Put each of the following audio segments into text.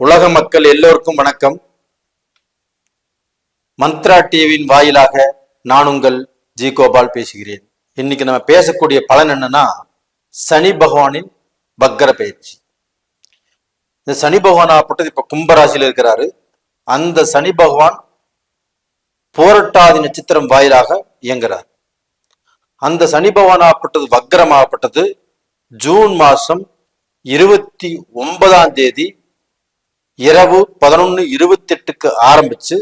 உலக மக்கள் எல்லோருக்கும் வணக்கம். மந்த்ரா டிவியின் வாயிலாக நான் உங்கள் ஜி கோபால் பேசுகிறேன். இன்னைக்கு நம்ம பேசக்கூடிய பலன் என்னன்னா சனி பகவானின் பக்கர பயிற்சி. இந்த சனி பகவான் ஆப்பட்டது இப்ப கும்பராசியில் இருக்கிறாரு. அந்த சனி பகவான் போரட்டாதி நட்சத்திரம் வாயிலாக இயங்குறார். அந்த சனி பகவான் ஆப்பட்டது வக்கரமாகப்பட்டது ஜூன் மாசம் இருபத்தி ஒன்பதாம் தேதி இரவு பதினொன்னு இருபத்தி எட்டுக்கு ஆரம்பிச்சு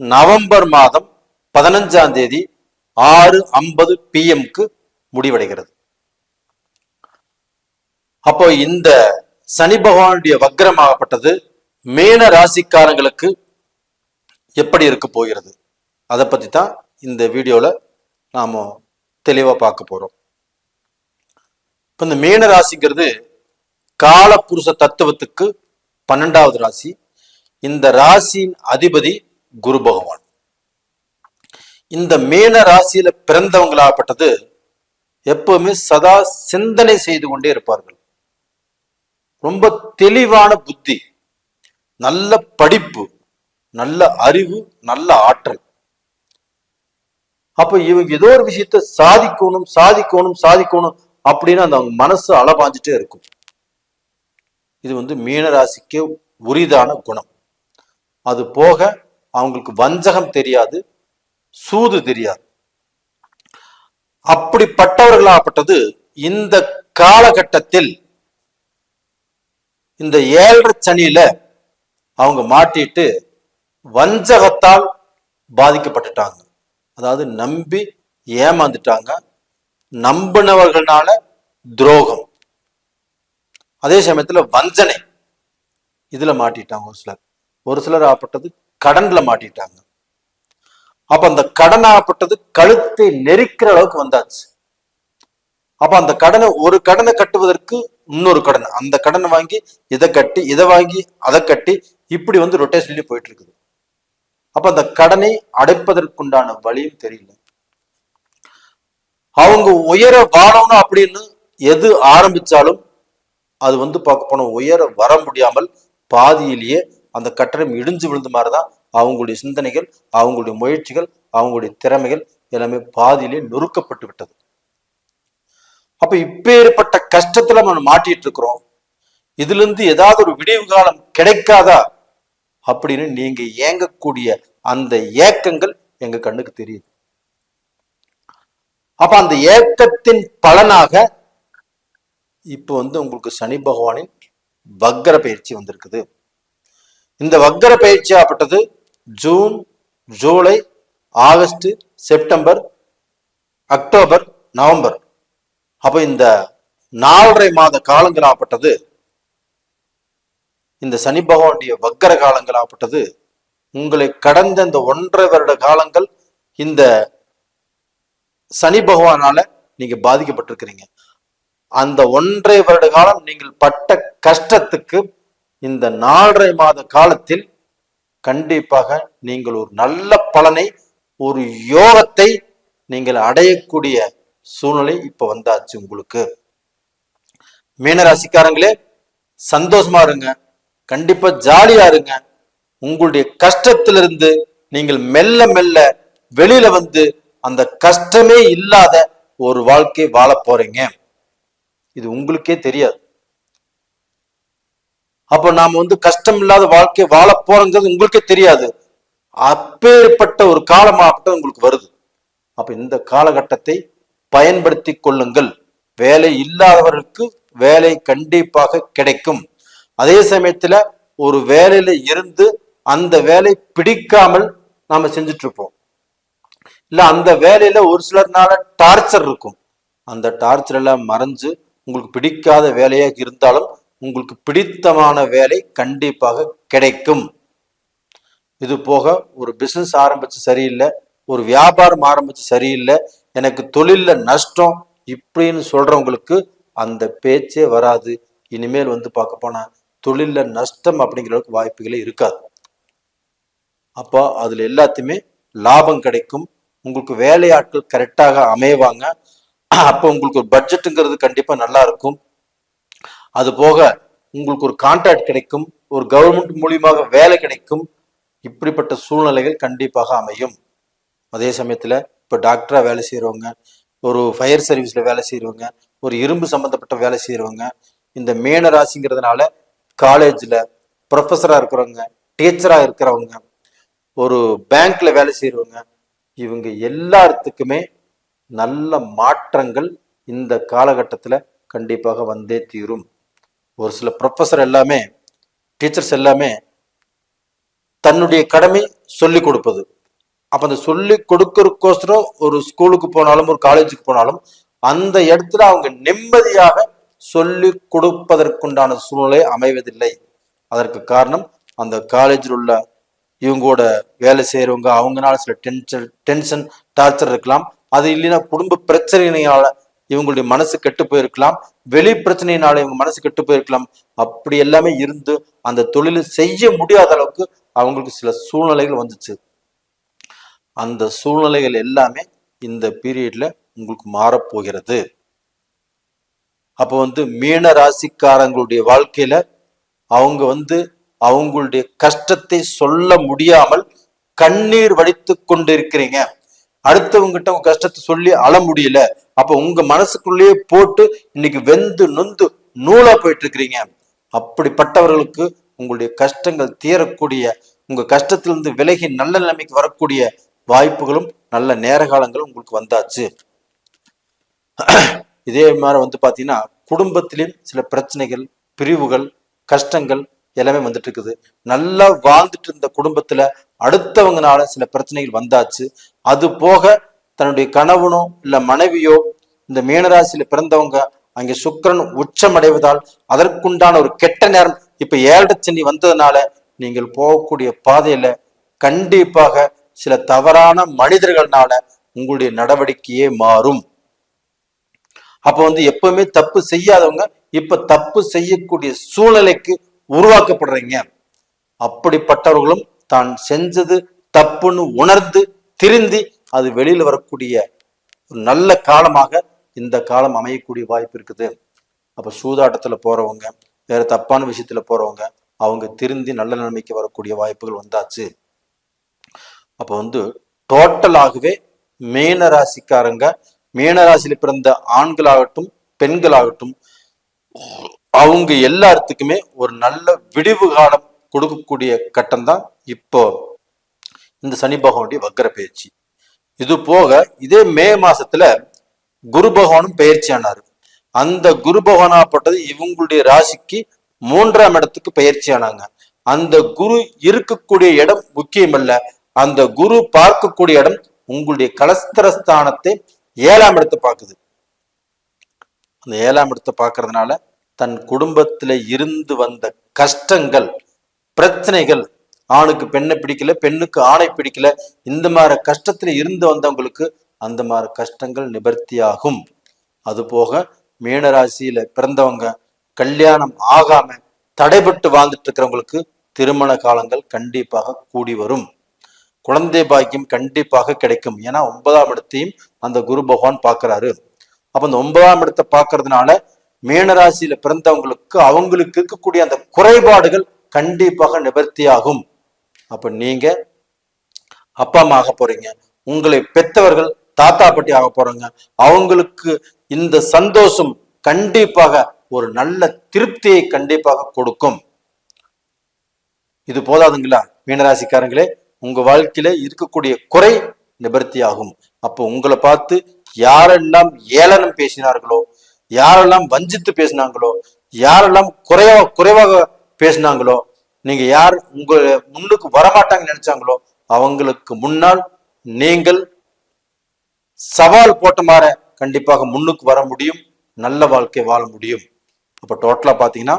நவம்பர் மாதம் பதினஞ்சாம் தேதி ஆறு ஐம்பது பிஎம்க்கு முடிவடைகிறது. அப்போ இந்த சனி பகவானுடைய வக்ரமாகப்பட்டது மேன ராசிக்காரங்களுக்கு எப்படி இருக்க போகிறது? அதை பத்தி தான் இந்த வீடியோல நாம தெளிவா பார்க்க போறோம். இப்போ இந்த மீன ராசிங்கிறது காலப்புருஷ தத்துவத்துக்கு பன்னெண்டாவது ராசி. இந்த ராசியின் அதிபதி குரு பகவான். இந்த மீன ராசியில பிறந்தவங்களாகப்பட்டது எப்பவுமே சதா சிந்தனை செய்து கொண்டே இருப்பார்கள். ரொம்ப தெளிவான புத்தி நல்ல படிப்பு நல்ல அறிவு நல்ல ஆற்றல். அப்ப இவங்க ஏதோ ஒரு விஷயத்த சாதிக்கணும் சாதிக்கணும் சாதிக்கணும் அப்படின்னு அந்த அவங்க மனசு அலபாஞ்சிட்டே இருக்கும். இது வந்து மீனராசிக்கு உரிதான குணம். அது போக அவங்களுக்கு வஞ்சகம் தெரியாது சூது தெரியாது. அப்படிப்பட்டவர்களாகப்பட்டது இந்த காலகட்டத்தில் இந்த ஏழரை சனியில அவங்க மாட்டிட்டு வஞ்சகத்தால் பாதிக்கப்பட்டுட்டாங்க. அதாவது நம்பி ஏமாந்துட்டாங்க நம்பினவர்களால துரோகம். அதே சமயத்துல வஞ்சனை. இதுல மாட்டிட்டாங்க ஒரு சிலர். ஒரு சிலர் ஆப்பட்டது கடன்ல மாட்டிட்டாங்க. அப்ப அந்த கடன் ஆப்பட்டது கழுத்தை நெரிக்கிற அளவுக்கு வந்தாச்சு. அப்ப அந்த கடனை ஒரு கடனை கட்டுவதற்கு இன்னொரு கடன். அந்த கடனை வாங்கி இதை கட்டி இதை வாங்கி அதை கட்டி இப்படி வந்து ரொட்டேஷன்லயே போயிட்டு இருக்குது. அப்ப அந்த கடனை அடைப்பதற்குண்டான வழியும் தெரியல. அவங்க உயர வாழணும் அப்படின்னு எது ஆரம்பிச்சாலும் அது வந்து பார்க்க போன உயர வர முடியாமல் பாதியிலேயே அந்த கட்டடம் இடிஞ்சு விழுந்த மாதிரிதான் அவங்களுடைய சிந்தனைகள் அவங்களுடைய முயற்சிகள் அவங்களுடைய திறமைகள் எல்லாமே பாதியிலே நொறுக்கப்பட்டு விட்டது. அப்ப இப்பேற்பட்ட கஷ்டத்துல நம்ம மாட்டிட்டு இருக்கிறோம். இதுல இருந்து ஏதாவது ஒரு விடிவு காலம் கிடைக்காதா? அப்படின்னு நீங்க ஏங்கக்கூடிய அந்த ஏக்கங்கள் எங்க கண்ணுக்கு தெரியுது. அப்ப அந்த ஏக்கத்தின் பலனாக இப்போ வந்து உங்களுக்கு சனி பகவானின் வக்கர பயிற்சி வந்திருக்குது. இந்த வக்கர பயிற்சி ஆப்பட்டது June July August September October November. அப்போ இந்த நாலரை மாத காலங்கள் ஆப்பட்டது இந்த சனி பகவானுடைய வக்கர காலங்கள் ஆப்பட்டது உங்களை கடந்த இந்த ஒன்றரை வருட காலங்கள் இந்த சனி பகவானால நீங்க பாதிக்கப்பட்டிருக்கிறீங்க. அந்த ஒன்றை வருட காலம் நீங்கள் பட்ட கஷ்டத்துக்கு இந்த நாலரை மாத காலத்தில் கண்டிப்பாக நீங்கள் ஒரு நல்ல பலனை ஒரு யோகத்தை நீங்கள் அடையக்கூடிய சூழ்நிலை இப்ப வந்தாச்சு உங்களுக்கு. மீனராசிக்காரங்களே சந்தோஷமா இருங்க. கண்டிப்பா ஜாலியா இருங்க. உங்களுடைய கஷ்டத்திலிருந்து நீங்கள் மெல்ல மெல்ல வெளியில வந்து அந்த கஷ்டமே இல்லாத ஒரு வாழ்க்கை வாழ போறீங்க. இது உங்களுக்கே தெரியாது. அப்ப நாம வந்து கஷ்டம் இல்லாத வாழ்க்கை வாழ போறோங்கிறது உங்களுக்கே தெரியாது. அப்பேற்பட்ட ஒரு காலமாகட்டும் உங்களுக்கு வருது. அப்ப இந்த காலகட்டத்தை பயன்படுத்தி கொள்ளுங்கள். வேலை இல்லாதவர்களுக்கு வேலை கண்டிப்பாக கிடைக்கும். அதே சமயத்துல ஒரு வேலையில இருந்து அந்த வேலை பிடிக்காமல் நாம செஞ்சுட்டு இருப்போம் இல்ல அந்த வேலையில ஒரு சிலர்னால டார்ச்சர் இருக்கும். அந்த டார்ச்சர் எல்லாம் மறைஞ்சு உங்களுக்கு பிடிக்காத வேலையாக இருந்தாலும் உங்களுக்கு பிடித்தமான வேலை கண்டிப்பாக கிடைக்கும். இது போக ஒரு பிசினஸ் ஆரம்பிச்சு சரியில்லை ஒரு வியாபாரம் ஆரம்பிச்சு சரியில்லை எனக்கு தொழில்ல நஷ்டம் இப்படின்னு சொல்றவங்களுக்கு அந்த பேச்சே வராது. இனிமேல் வந்து பார்க்க போனா தொழில்ல நஷ்டம் அப்படிங்கிற அளவுக்கு வாய்ப்புகளே இருக்காது. அப்போ அதுல எல்லாத்தையுமே லாபம் கிடைக்கும். உங்களுக்கு வேலையாட்கள் கரெக்டாக அமைவாங்க. அப்போ உங்களுக்கு ஒரு பட்ஜெட்டுங்கிறது கண்டிப்பாக நல்லா இருக்கும். அது போக உங்களுக்கு ஒரு கான்ட்ராக்ட் கிடைக்கும் ஒரு கவர்மெண்ட் மூலியமாக வேலை கிடைக்கும். இப்படிப்பட்ட சூழ்நிலைகள் கண்டிப்பாக அமையும். அதே சமயத்தில் இப்போ டாக்டராக வேலை செய்கிறவங்க ஒரு ஃபயர் சர்வீஸில் வேலை செய்யறவங்க ஒரு இரும்பு சம்மந்தப்பட்ட வேலை செய்கிறவங்க இந்த மேன ராசிங்கிறதுனால காலேஜில் ப்ரொஃபஸராக இருக்கிறவங்க டீச்சராக இருக்கிறவங்க ஒரு பேங்க்ல வேலை செய்கிறவங்க இவங்க எல்லாத்துக்குமே நல்ல மாற்றங்கள் இந்த காலகட்டத்தில் கண்டிப்பாக வந்தே தீரும். ஒரு சில ப்ரொஃபஸர் எல்லாமே டீச்சர்ஸ் எல்லாமே தன்னுடைய கடமை சொல்லிக் கொடுப்பது. அப்போ அந்த சொல்லி கொடுக்கறக்கோசரம் ஒரு ஸ்கூலுக்கு போனாலும் ஒரு காலேஜுக்கு போனாலும் அந்த இடத்துல அவங்க நிம்மதியாக சொல்லி கொடுப்பதற்குண்டான சூழ்நிலை அமைவதில்லை. அதற்கு காரணம் அந்த காலேஜில் உள்ள இவங்களோட வேலை செய்கிறவங்க அவங்கனால சில டென்ஷன் டென்ஷன் டார்ச்சர் இருக்கலாம். அது இல்லைன்னா குடும்ப பிரச்சனையினால இவங்களுடைய மனசு கெட்டு போயிருக்கலாம். வெளி பிரச்சனையினால இவங்க மனசு கெட்டு போயிருக்கலாம். அப்படி எல்லாமே இருந்து அந்த தொழிலை செய்ய முடியாத அளவுக்கு அவங்களுக்கு சில சூழ்நிலைகள் வந்துச்சு. அந்த சூழ்நிலைகள் எல்லாமே இந்த பீரியட்ல உங்களுக்கு மாறப்போகிறது. அப்போ வந்து மீன ராசிக்காரங்களுடைய வாழ்க்கையில அவங்க வந்து அவங்களுடைய கஷ்டத்தை சொல்ல முடியாமல் கண்ணீர் வடித்து கொண்டிருக்கிறீங்க. அடுத்தவங்கிட்ட உங்க கஷ்டத்தை சொல்லி அழ முடியல. அப்ப உங்க மனசுக்குள்ளேயே போட்டு இன்னைக்கு வெந்து நொந்து நூலா போயிட்டு இருக்கிறீங்க. அப்படிப்பட்டவர்களுக்கு உங்களுடைய கஷ்டங்கள் தீரக்கூடிய உங்க கஷ்டத்திலிருந்து விலகி நல்ல நிலைமைக்கு வரக்கூடிய வாய்ப்புகளும் நல்ல நேர காலங்களும் உங்களுக்கு வந்தாச்சு. இதே மாதிரி வந்து பாத்தீங்கன்னா குடும்பத்திலையும் சில பிரச்சனைகள் பிரிவுகள் கஷ்டங்கள் எல்லாமே வந்துட்டு இருக்குது. நல்லா வாழ்ந்துட்டு இருந்த குடும்பத்துல அடுத்தவங்கனால சில பிரச்சனைகள் வந்தாச்சு. அது போக தன்னுடைய கணவனோ இல்ல மனைவியோ இந்த மீனராசியில பிறந்தவங்க அங்கே சுக்கிரன் உச்சமடைவதால் அதற்குண்டான ஒரு கெட்ட நேரம் இப்ப ஏழரை சனி வந்ததுனால நீங்கள் போகக்கூடிய பாதையில கண்டிப்பாக சில தவறான மனிதர்கள்னால உங்களுடைய நடவடிக்கையே மாறும். அப்ப வந்து எப்பவுமே தப்பு செய்யாதவங்க இப்ப தப்பு செய்யக்கூடிய சூழ்நிலைக்கு உருவாக்கப்படுறீங்க. அப்படிப்பட்டவர்களும் தான் செஞ்சது தப்புன்னு உணர்ந்து திருந்தி அது வெளியில வரக்கூடிய ஒரு நல்ல காலமாக இந்த காலம் அமையக்கூடிய வாய்ப்பு இருக்குது. அப்ப சூதாட்டத்துல போறவங்க வேற தப்பான விஷயத்துல போறவங்க அவங்க திருந்தி நல்ல நிலைமைக்கு வரக்கூடிய வாய்ப்புகள் வந்தாச்சு. அப்ப வந்து டோட்டலாகவே மீன ராசிக்காரங்க மீன பிறந்த ஆண்களாகட்டும் பெண்களாகட்டும் அவங்க எல்லாத்துக்குமே ஒரு நல்ல விடிவு காலம் கொடுக்கக்கூடிய கட்டம் தான் இப்போ இந்த சனி பகவானுடைய வக்கர பயிற்சி. இது போக இதே மே மாசத்துல குரு பகவானும் பயிற்சி ஆனாரு. அந்த குரு பகவானாப்பட்டது இவங்களுடைய ராசிக்கு மூன்றாம் இடத்துக்கு பயிற்சி ஆனாங்க. அந்த குரு இருக்கக்கூடிய இடம் முக்கியமல்ல. அந்த குரு பார்க்கக்கூடிய இடம் உங்களுடைய கலஸ்தரஸ்தானத்தை ஏழாம் இடத்தை பார்க்குது. அந்த ஏழாம் இடத்தை பார்க்கறதுனால தன் குடும்பத்துல இருந்து வந்த கஷ்டங்கள் பிரச்சனைகள். ஆணுக்கு பெண்ணை பிடிக்கல பெண்ணுக்கு ஆணை பிடிக்கல. இந்த மாதிரி கஷ்டத்துல இருந்து வந்தவங்களுக்கு அந்த மாதிரி கஷ்டங்கள் நிவர்த்தியாகும். அது போக மீனராசியில பிறந்தவங்க கல்யாணம் ஆகாம தடைபட்டு வாழ்ந்துட்டு இருக்கிறவங்களுக்கு திருமண காலங்கள் கண்டிப்பாக கூடி வரும். குழந்தை பாக்கியம் கண்டிப்பாக கிடைக்கும். ஏன்னா ஒன்பதாம் இடத்தையும் அந்த குரு பகவான் பார்க்கிறாரு. அப்ப அந்த ஒன்பதாம் இடத்தை பார்க்கறதுனால மீனராசியில பிறந்தவங்களுக்கு அவங்களுக்கு இருக்கக்கூடிய அந்த குறைபாடுகள் கண்டிப்பாக நிவர்த்தியாகும். அப்ப நீங்க அப்பா அம்மா ஆக போறீங்க. உங்களை பெத்தவர்கள் தாத்தா பாட்டி ஆக போறாங்க. அவங்களுக்கு இந்த சந்தோஷம் கண்டிப்பாக ஒரு நல்ல திருப்தியை கண்டிப்பாக கொடுக்கும். இது போதாதுங்களா? மீனராசிக்காரங்களே உங்க வாழ்க்கையில இருக்கக்கூடிய குறை நிபர்த்தியாகும் அப்போ உங்களை பார்த்து யாரெல்லாம் ஏளனம் பேசினார்களோ யாரெல்லாம் வஞ்சித்து பேசினாங்களோ யாரெல்லாம் குறைவா குறைவாக பேசினாங்களோ? நீங்க யார்? உங்க முன்னுக்கு வரமாட்டாங்கன்னு நினைச்சாங்களோ? அவங்களுக்கு முன்னால் நீங்கள் சவால் போட்ட மாற கண்டிப்பாக முன்னுக்கு வர முடியும். நல்ல வாழ்க்கை வாழ முடியும். அப்ப டோட்டலா பாத்தீங்கன்னா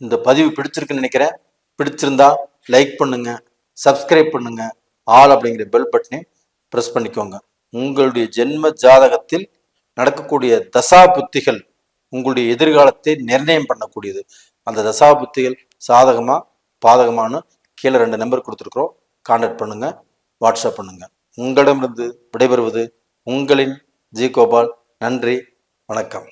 இந்த பதிவு பிடிச்சிருக்குன்னு நினைக்கிறேன். பிடிச்சிருந்தா லைக் பண்ணுங்க சப்ஸ்கிரைப் பண்ணுங்க ஆல் அப்படிங்கிற பெல் பட்டனை ப்ரெஸ் பண்ணிக்கோங்க. உங்களுடைய ஜென்ம ஜாதகத்தில் நடக்கக்கூடிய தசா புத்திகள் உங்களுடைய எதிர்காலத்தை நிர்ணயம் பண்ணக்கூடியது. அந்த தசா புத்திகள் சாதகமா பாதகமானு கீழே ரெண்டு நம்பர் கொடுத்துருக்குறோம். கான்டாக்ட் பண்ணுங்கள் வாட்ஸ்அப் பண்ணுங்கள் உங்களிடமிருந்து விடைபெறுவது உங்களின் ஜி கோபால். நன்றி வணக்கம்.